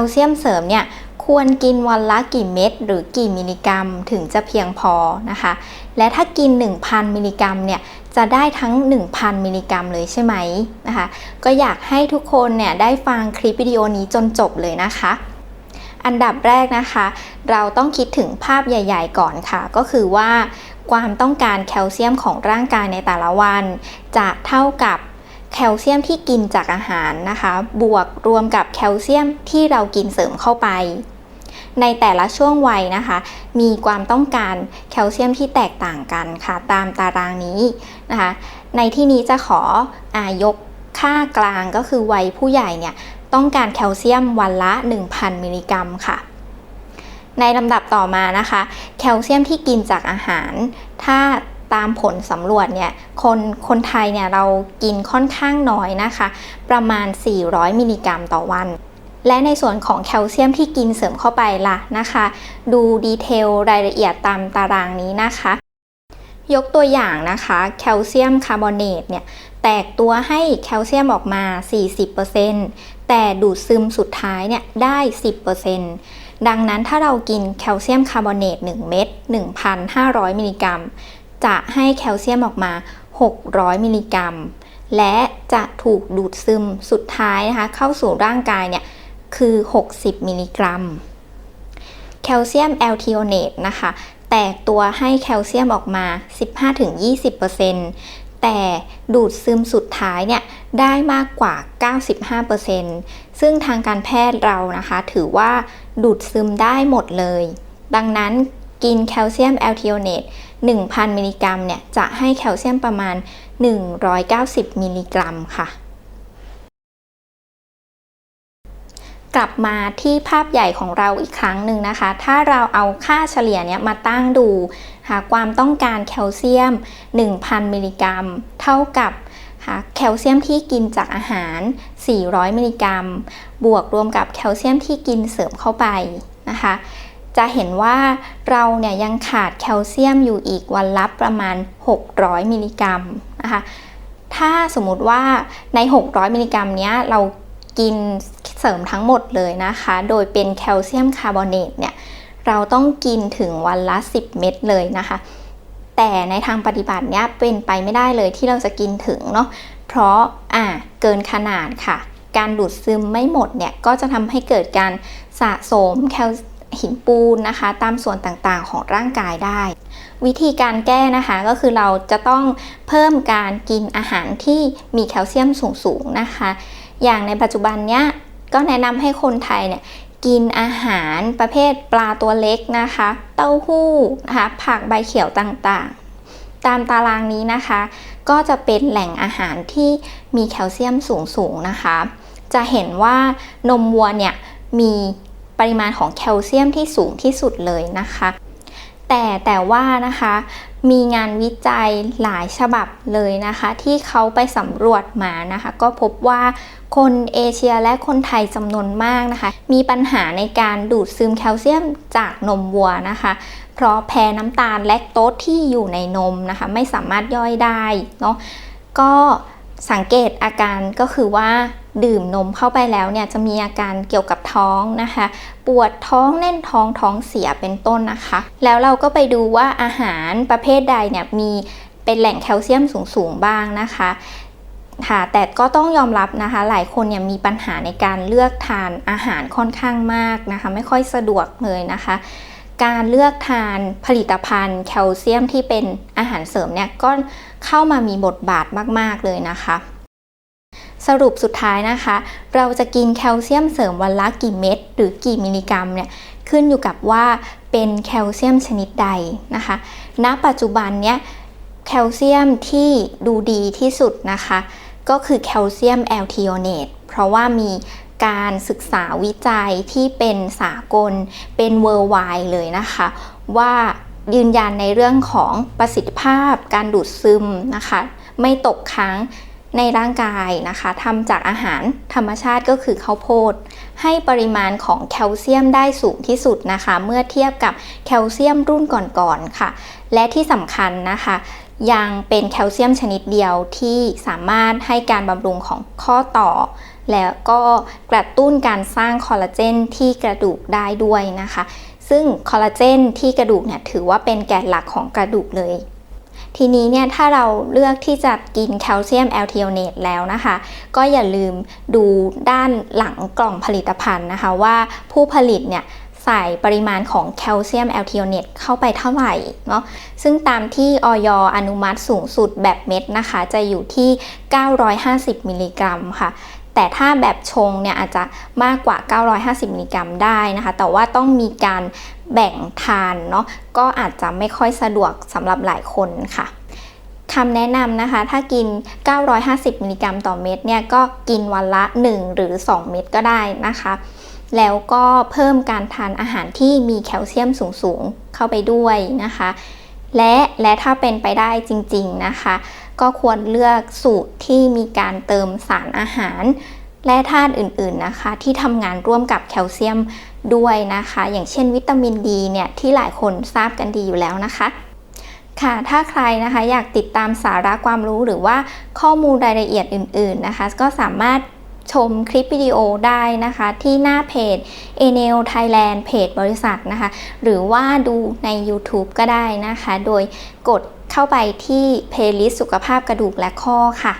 ลเซียมเสริมเนี่ยควรกินวันละกี่เม็ดหรือกี่มิลลิกรัมถึงจะเพียงพอนะคะ และถ้ากิน 1,000 มิลลิกรัมเนี่ยจะได้ทั้ง 1,000 มิลลิกรัมเลยใช่ไหมนะคะ ก็อยากให้ทุกคนเนี่ยได้ฟังคลิปวิดีโอนี้จนจบเลยนะคะ อันดับแรกนะคะ เราต้องคิดถึงภาพใหญ่ ๆ ก่อนค่ะ ก็คือว่าความต้องการแคลเซียมของร่างกายในแต่ละวัน จะเท่ากับ แคลเซียมที่กินจากอาหารนะคะ บวกรวมกับแคลเซียมที่เรากินเสริมเข้าไป ในแต่ละช่วงวัยนะคะ มีความต้องการแคลเซียมที่แตกต่างกันค่ะ ตามตารางนี้นะคะ ในที่นี้จะขออายกค่ากลางก็คือวัยผู้ใหญ่เนี่ยต้องการแคลเซียมวันละ 1,000 มิลลิกรัมค่ะ ในลำดับต่อมานะคะ แคลเซียมที่กินจากอาหาร ถ้า ตามผลสำรวจเนี่ยคนคนไทยเนี่ยเรากินค่อนข้างน้อยนะคะ ประมาณ 400 มิลลิกรัมต่อวัน และในส่วนของแคลเซียมที่กินเสริมเข้าไปล่ะนะคะ ดูดีเทลรายละเอียดตามตารางนี้นะคะ ยกตัวอย่างนะคะแคลเซียมคาร์บอเนตเนี่ยแตกตัวให้แคลเซียมออกมา 40%แต่ดูดซึมสุดท้ายเนี่ยได้ 10%ดังนั้นถ้าเรากินแคลเซียมคาร์บอเนต1เม็ด1,500 มิลลิกรัม จะให้แคลเซียมออกมา 600 มิลลิกรัม และจะถูกดูดซึมสุดท้ายนะคะเข้าสู่ร่างกายเนี่ยคือ 60 มิลลิกรัม แคลเซียมแอลทิโอเนตนะคะ แตกตัวให้แคลเซียมออกมา 15-20%แต่ดูดซึมสุดท้ายเนี่ยได้มากกว่า 95%ซึ่งทางการแพทย์เรานะคะ ถือว่าดูดซึมได้หมดเลย ดังนั้นกินแคลเซียมแอลทิโอเนต 1,000 มิลลิกรัมเนี่ยจะให้แคลเซียมประมาณ 190 มิลลิกรัมค่ะ กลับมาที่ภาพใหญ่ของเราอีกครั้งหนึ่งนะคะ ถ้าเราเอาค่าเฉลี่ยเนี้ยมาตั้งดูหาความต้องการแคลเซียม 1,000 มิลลิกรัม เท่ากับแคลเซียมที่กินจากอาหาร 400 มิลลิกรัม บวกรวมกับแคลเซียมที่กินเสริมเข้าไปนะคะ จะเห็นว่าเราเนี่ยยังขาดแคลเซียมอยู่อีกวันละประมาณ 600 มิลลิกรัมนะคะ ถ้าสมมติว่าใน 600 มิลลิกรัมเนี้ยเรากินเสริมทั้งหมดเลยนะคะ โดยเป็นแคลเซียมคาร์บอเนตเนี่ยเราต้องกินถึงวันละ 10 เม็ดเลยนะคะ แต่ในทางปฏิบัติเนี้ยเป็นไปไม่ได้เลยที่เราจะกินถึงเนาะ เพราะอ่าเกินขนาดค่ะ การดูดซึมไม่หมดเนี่ยก็จะทำให้เกิดการสะสมแคล หินปูนนะคะ ตามส่วนต่างๆของร่างกายได้ วิธีการแก้นะคะก็คือเราจะต้องเพิ่มการกินอาหารที่มีแคลเซียมสูงๆนะคะ อย่างในปัจจุบันเนี้ยก็แนะนำให้คนไทยเนี่ยกินอาหารประเภทปลาตัวเล็กนะคะ เต้าหู้นะคะผักใบเขียวต่างๆ ตามตารางนี้นะคะ ก็จะเป็นแหล่งอาหารที่มีแคลเซียมสูงๆนะคะ จะเห็นว่านมวัวเนี่ยมี ปริมาณของแคลเซียมที่สูงที่สุดเลยนะคะ แต่แต่ว่านะคะมีงานวิจัยหลายฉบับเลยนะคะ ที่เขาไปสำรวจมานะคะ ก็พบว่าคนเอเชียและคนไทยจำนวนมากนะคะ มีปัญหาในการดูดซึมแคลเซียมจากนมวัวนะคะ เพราะแพ้น้ำตาลแลคโตสที่อยู่ในนมนะคะ ไม่สามารถย่อยได้เนาะก็ สังเกตอาการก็คือว่าดื่มนมเข้าไปแล้วเนี่ยจะมีอาการเกี่ยวกับท้องนะคะ ปวดท้องแน่นท้องท้องเสียเป็นต้นนะคะ แล้วเราก็ไปดูว่าอาหารประเภทใดเนี่ยมีเป็นแหล่งแคลเซียมสูงๆบ้างนะคะค่ะแต่ก็ต้องยอมรับนะคะ หลายคนเนี่ยมีปัญหาในการเลือกทานอาหารค่อนข้างมากนะคะ ไม่ค่อยสะดวกเลยนะคะ การเลือกทานผลิตภัณฑ์แคลเซียมที่เป็นอาหารเสริมเนี่ยก็เข้ามามีบทบาทมาก ๆ เลยนะคะ สรุปสุดท้ายนะคะ เราจะกินแคลเซียมเสริมวันละกี่เม็ดหรือกี่มิลลิกรัมเนี่ยขึ้นอยู่กับว่าเป็นแคลเซียมชนิดใดนะคะ ณ ปัจจุบันเนี้ยแคลเซียมที่ดูดีที่สุดนะคะ ก็คือแคลเซียมแอลทิโอเนตเพราะว่ามี การศึกษาวิจัยที่เป็นสากลเป็นเวอร์ไวเลยนะคะ ว่ายืนยันในเรื่องของประสิทธิภาพ การดูดซึมนะคะ ไม่ตกค้างในร่างกายนะคะทำจากอาหารธรรมชาติก็คือข้าวโพด ให้ปริมาณของแคลเซียมได้สูงที่สุดนะคะ เมื่อเทียบกับแคลเซียมรุ่นก่อนๆค่ะ และที่สำคัญนะคะ ยังเป็นแคลเซียมชนิดเดียวที่สามารถให้การบำรุงของข้อต่อ แล้วก็กระตุ้นการสร้างคอลลาเจนที่กระดูกได้ด้วยนะคะ ซึ่งคอลลาเจนที่กระดูกเนี่ยถือว่าเป็นแกนหลักของกระดูกเลย ทีนี้เนี่ยถ้าเราเลือกที่จะกินแคลเซียมแอลเทโอเนตแล้วนะคะ ก็อย่าลืมดูด้านหลังกล่องผลิตภัณฑ์นะคะ ว่าผู้ผลิตเนี่ยใส่ปริมาณของแคลเซียมแอลเทโอเนตเข้าไปเท่าไหร่เนาะซึ่งตามที่ออยอนุมัติสูงสุดแบบเม็ดนะคะ จะอยู่ที่ 950 มิลลิกรัมค่ะ แต่ถ้าแบบชงเนี่ยอาจจะมากกว่า 950 มิลลิกรัมได้นะคะ แต่ว่าต้องมีการแบ่งทานเนาะก็อาจจะไม่ค่อยสะดวกสำหรับหลายคนค่ะคำแนะนำนะคะ ถ้ากิน 950 มิลลิกรัมต่อเม็ดเนี่ยก็กินวันละ 1 หรือ 2 เม็ดก็ได้นะคะ แล้วก็เพิ่มการทานอาหารที่มีแคลเซียมสูงๆ เข้าไปด้วยนะคะ และและถ้าเป็นไปได้จริง ๆนะคะ ก็ควรเลือกสูตรที่มีการเติมสารอาหารและธาตุอื่นๆนะคะ ที่ทำงานร่วมกับแคลเซียมด้วยนะคะ อย่างเช่นวิตามินดีเนี่ยที่หลายคนทราบกันดีอยู่แล้วนะคะค่ะ ถ้าใครนะคะอยากติดตามสาระความรู้หรือว่าข้อมูลรายละเอียดอื่น ๆนะคะ ก็สามารถชมคลิปวิดีโอได้นะคะ ที่หน้าเพจ e n e l Thailand เพจบริษัทนะคะ หรือว่าดูใน YouTube ก็ได้นะคะ โดยกด เข้าไปที่ playlist สุขภาพกระดูกและข้อค่ะ